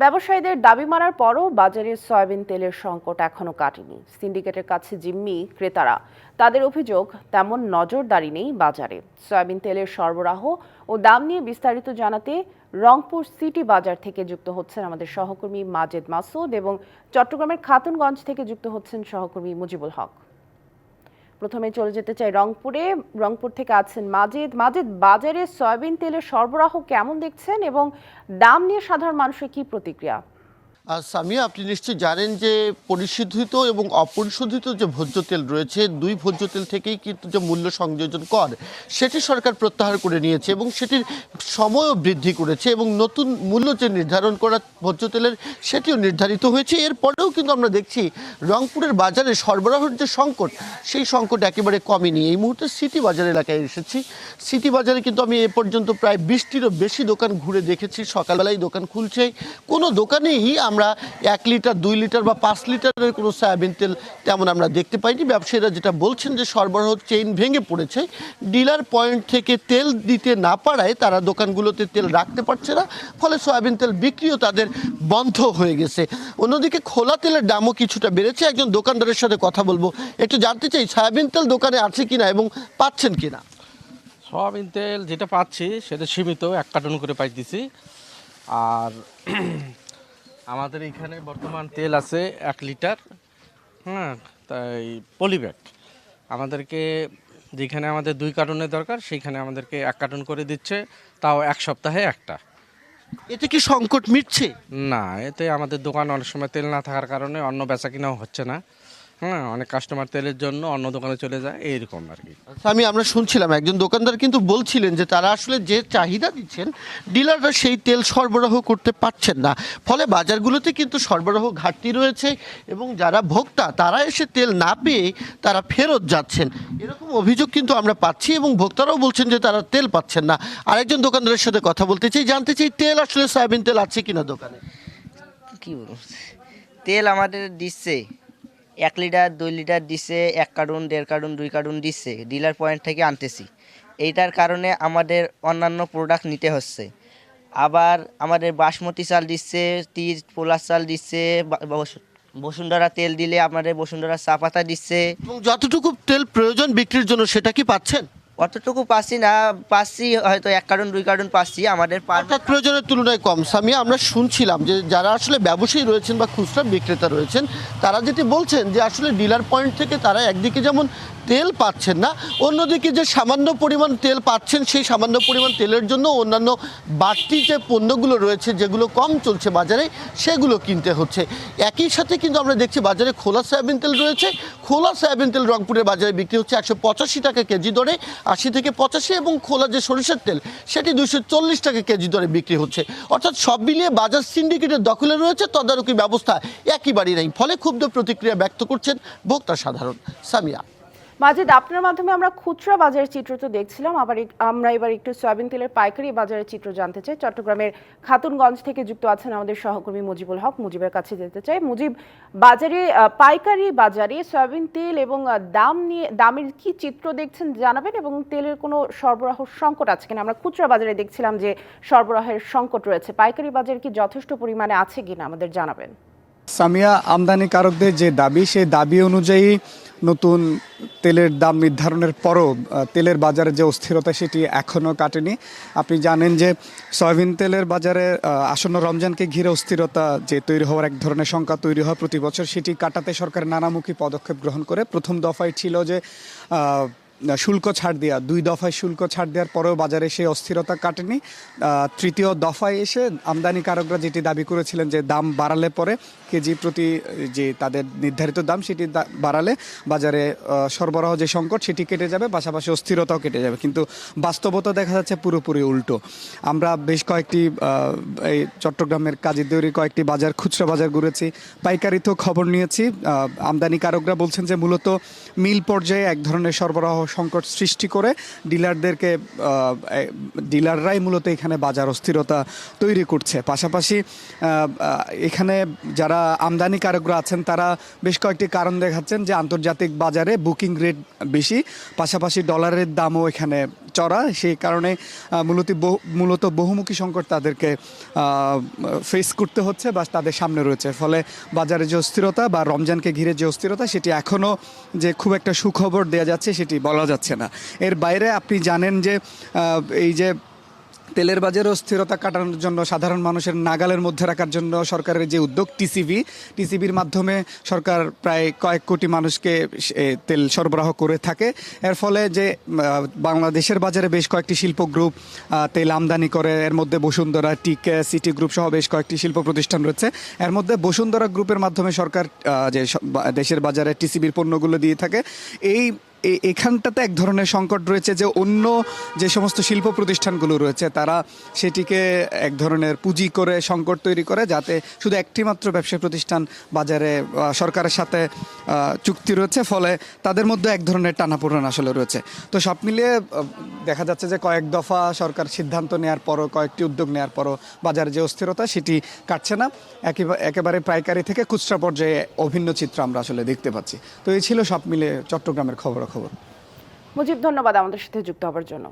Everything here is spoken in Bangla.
ব্যবসায়ীদের দাবি মারার পরও বাজারে সয়াবিন তেলের সংকট এখনও কাটেনি। সিন্ডিকেটের কাছে জিম্মি ক্রেতারা। তাদের অভিযোগ, তেমন নজরদারি নেই বাজারে। সয়াবিন তেলের সরবরাহ ও দাম নিয়ে বিস্তারিত জানাতে রংপুর সিটি বাজার থেকে যুক্ত হচ্ছেন আমাদের সহকর্মী মাজেদ মাসুদ এবং চট্টগ্রামের খাতুনগঞ্জ থেকে যুক্ত হচ্ছেন সহকর্মী মুজিবুল হক। প্রথমে চলে যেতে চাই রংপুরে। রংপুর থেকে আছেন মাজেদ। মাজেদ, বাজারে সয়াবিন তেলের সরবরাহ কেমন দেখছেন এবং দাম নিয়ে সাধারণ মানুষের কি প্রতিক্রিয়া? সামিয়া, আপনি নিশ্চয়ই জানেন যে পরিশোধিত এবং অপরিশোধিত যে ভোজ্য তেল রয়েছে, দুই ভোজ্য তেল থেকেই কিন্তু যে মূল্য সংযোজন কর, সেটি সরকার প্রত্যাহার করে নিয়েছে এবং সেটির সময়ও বৃদ্ধি করেছে এবং নতুন মূল্য যে নির্ধারণ করা ভোজ্য তেলের, সেটিও নির্ধারিত হয়েছে। এরপরেও কিন্তু আমরা দেখছি রংপুরের বাজারে সরবরাহের যে সংকট, সেই সংকট একেবারে কমেনি এই মুহূর্তে সিটি বাজার এলাকায় এসেছি। সিটি বাজারে কিন্তু আমি এ পর্যন্ত প্রায় বিশটিরও বেশি দোকান ঘুরে দেখেছি। সকালবেলায় দোকান খুলছে। কোনো দোকানেই আমরা এক লিটার, দুই লিটার বা পাঁচ লিটারের কোনো সয়াবিন তেল তেমন আমরা দেখতে পাইনি। ব্যবসায়ীরা যেটা বলছেন যে সরবরাহ চেইন ভেঙে পড়েছে। ডিলার পয়েন্ট থেকে তেল দিতে না পারায় তারা দোকানগুলোতে তেল রাখতে পারছে না। ফলে সয়াবিন তেল বিক্রিও তাদের বন্ধ হয়ে গেছে। অন্যদিকে খোলা তেলের দামও কিছুটা বেড়েছে। একজন দোকানদারের সাথে কথা বলব। একটু জানতে চাই, সয়াবিন তেল দোকানে আছে কিনা এবং পাচ্ছেন কিনা? সয়াবিন তেল যেটা পাচ্ছি, সেটা সীমিত, এক কার্টন করে পাইতেছি আর আমাদের এখানে বর্তমান তেল আছে এক লিটার হ্যাঁ তাই পলিব্যাগ আমাদেরকে যেখানে আমাদের দুই কার্টনের দরকার সেইখানে আমাদেরকে এক কার্টন করে দিচ্ছে তাও এক সপ্তাহে একটা। এতে কি সংকট মিটছে? না এতে আমাদের দোকান অনেক সময় তেল না থাকার কারণে অন্য বেচা কিনাও হচ্ছে না। হ্যাঁ অনেক কাস্টমার তেলের জন্য অন্য দোকানে চলে যায় এইরকম আর কি। আচ্ছা, আমি আমরা শুনছিলাম একজন দোকানদার কিন্তু বলছিলেন যে তারা আসলে যে চাহিদা দিচ্ছেন ডিলাররা সেই তেল সরবরাহ করতে পারছেন না। ফলে বাজারগুলোতে কিন্তু সরবরাহ ঘাটতি রয়েছে এবং যারা ভোক্তা তারা এসে তেল না পেয়ে তারা ফেরত যাচ্ছেন। এরকম অভিযোগ কিন্তু আমরা পাচ্ছি এবং ভোক্তারাও বলছেন যে তারা তেল পাচ্ছেন না। আরেকজন দোকানদারের সাথে কথা বলতে চাই জানতে চাই তেল আসলে সয়াবিন তেল আছে কিনা দোকানে? কি বলব? তেল আমাদের দিচ্ছে। এক লিটার, দুই লিটার দিচ্ছে এক কার্টুন, দেড় কার্টুন, দুই কার্টুন দিচ্ছে ডিলার পয়েন্ট থেকে আনতেছি। এইটার কারণে আমাদের অন্যান্য প্রোডাক্ট নিতে হচ্ছে। আবার আমাদের বাসমতি চাল দিচ্ছে, তিজ, পোলার চাল দিচ্ছে বসুন্ধরা তেল দিলে আমাদের বসুন্ধরা চা পাতা দিচ্ছে। এবং যতটুকু তেল প্রয়োজন বিক্রির জন্য সেটা কি পাচ্ছেন? অতটুকু পাচ্ছি না, পাচ্ছি হয়তো এক কার্টুন দুই কার্টুন পাচ্ছি, আমাদের অর্থাৎ প্রয়োজনের তুলনায় কম। সামিয়া, আমরা শুনছিলাম যে যারা আসলে ব্যবসায়ী রয়েছেন বা খুচরা বিক্রেতা রয়েছেন, তারা যেটি বলছেন যে আসলে ডিলার পয়েন্ট থেকে তারা একদিকে যেমন তেল পাচ্ছেন না, অন্যদিকে যে সামান্য পরিমাণ তেল পাচ্ছেন, সেই সামান্য পরিমাণ তেলের জন্য অন্যান্য বাড়তি যে পণ্যগুলো রয়েছে, যেগুলো কম চলছে বাজারে, সেগুলো কিনতে হচ্ছে। একই সাথে কিন্তু আমরা দেখছি বাজারে খোলা সয়াবিন তেল রয়েছে। খোলা সয়াবিন তেল রংপুরের বাজারে বিক্রি হচ্ছে একশো পঁচাশি টাকা কেজি দরে আশি থেকে পঁচাশি এবং খোলা যে সরিষার তেল, সেটি দুশো চল্লিশ টাকা কেজি দরে বিক্রি হচ্ছে। অর্থাৎ সব মিলিয়ে বাজার সিন্ডিকেটের দখলে রয়েছে, তদারকি ব্যবস্থা একেবারেই নেই। ফলে ক্ষুব্ধ প্রতিক্রিয়া ব্যক্ত করছেন ভোক্তা সাধারণ। সামিয়া। মাজেদ, আপনার মাধ্যমে আমরা খুচরা বাজারের চিত্র তো দেখছিলাম, আবার আমরা এবার একটু সয়াবিন তেলের পাইকারি বাজারের চিত্র জানতে চাই। চট্টগ্রামের খাতুনগঞ্জ থেকে যুক্ত আছেন আমাদের সহকর্মী মুজিবুল হক। মুজিবের কাছে যেতে চাই। মুজিব, বাজারে পাইকারি বাজারে সয়াবিন তেল এবং দাম নিয়ে দামের কি চিত্র দেখছেন জানাবেন এবং তেলের কোনো সরবরাহ সংকট আছে কিনা? আমরা খুচরা বাজারে দেখছিলাম যে সরবরাহের সংকট রয়েছে। পাইকারি বাজারে কি যথেষ্ট পরিমাণে আছে কিনা আমাদের জানাবেন। সামিয়া, আমদানিকারকদের যে দাবি, সেই দাবি অনুযায়ী নতুন তেলের দাম নির্ধারণের পরও তেলের বাজারে যে অস্থিরতা সেটি এখনও কাটেনি। আপনি জানেন যে সয়াবিন তেলের বাজারে আসন্ন রমজানকে ঘিরে অস্থিরতা যে তৈরি হওয়ার এক ধরনের সংখ্যা তৈরি হয় প্রতি বছর, সেটি কাটাতে সরকার নানামুখী পদক্ষেপ গ্রহণ করে। প্রথম দফায় ছিল যে শুল্ক ছাড় দেওয়া দুই দফায় শুল্ক ছাড় দেওয়ার পরেও বাজারে সেই অস্থিরতা কাটেনি। তৃতীয় দফায় এসে আমদানিকারকরা যেটি দাবি করেছিলেন যে দাম বাড়ালে পরে কেজি প্রতি যে তাদের নির্ধারিত দাম সেটি বাড়ালে বাজারে সরবরাহ যে সংকট সেটি কেটে যাবে, পাশাপাশি অস্থিরতাও কেটে যাবে। কিন্তু বাস্তবতা দেখা যাচ্ছে পুরোপুরি উল্টো। আমরা বেশ কয়েকটি এই চট্টগ্রামের কাজী দেউরি কয়েকটি বাজার, খুচরা বাজার ঘুরেছি পাইকারিতেও খবর নিয়েছি। আমদানিকারকরা বলছেন যে মূলত মিল পর্যায়ে এক ধরনের সরবরাহ সংকট সৃষ্টি করে ডিলারদেরকে ডিলাররাই মূলত এখানে বাজার অস্থিরতা তৈরি করছে। পাশাপাশি এখানে যারা আমদানিকারকরা আছেন, তারা বেশ কয়েকটি কারণ দেখাচ্ছেন যে আন্তর্জাতিক বাজারে বুকিং রেট বেশি, পাশাপাশি ডলারের দামও এখানে চড়া, সেই কারণে মূলত মূলত বহুমুখী সংকট তাদেরকে ফেস করতে হচ্ছে বা তাদের সামনে রয়েছে। ফলে বাজারে যে অস্থিরতা বা রমজানকে ঘিরে যে অস্থিরতা, সেটি এখনও যে খুব একটা সুখবর দেওয়া যাচ্ছে, সেটি বলা যাচ্ছে না। এর বাইরে আপনি জানেন যে এই যে তেলের বাজারে অস্থিরতা কাটানোর জন্য সাধারণ মানুষের নাগালের মধ্যে রাখার জন্য সরকারের যে উদ্যোগ টিসিবি টিসিবির মাধ্যমে সরকার প্রায় কয়েক কোটি মানুষকে তেল সরবরাহ করে থাকে। এর ফলে যে বাংলাদেশের বাজারে বেশ কয়েকটি শিল্প গ্রুপ তেল আমদানি করে, এর মধ্যে বসুন্ধরা টিকে সিটি গ্রুপ সহ বেশ কয়েকটি শিল্প প্রতিষ্ঠান রয়েছে। এর মধ্যে বসুন্ধরা গ্রুপের মাধ্যমে সরকার যে দেশের বাজারে টিসিবির পণ্যগুলো দিয়ে থাকে। এই এখানটাতে এক ধরনের সংকট রয়েছে যে অন্য যে সমস্ত শিল্প প্রতিষ্ঠানগুলো রয়েছে, তারা সেটিকে এক ধরনের পুঁজি করে সংকট তৈরি করে যাতে শুধু একটি মাত্র ব্যবসা প্রতিষ্ঠান বাজারে সরকারের সাথে চুক্তি রয়েছে, ফলে তাদের মধ্যে এক ধরনের টানাপোড়েন আসলে রয়েছে। তো সব মিলিয়ে দেখা যাচ্ছে যে কয়েক দফা সরকার সিদ্ধান্ত নেওয়ার পরও, কয়েকটি উদ্যোগ নেওয়ার পরও বাজারে যে অস্থিরতা সেটি কাটছে না। একেবারে পাইকারি থেকে খুচরা পর্যায়ে অভিন্ন চিত্র আমরা আসলে দেখতে পাচ্ছি। তো এই ছিল সব মিলে চট্টগ্রামের খবরাখবর মুজিব ধন্যবাদ আমাদের সাথে যুক্ত হওয়ার জন্য।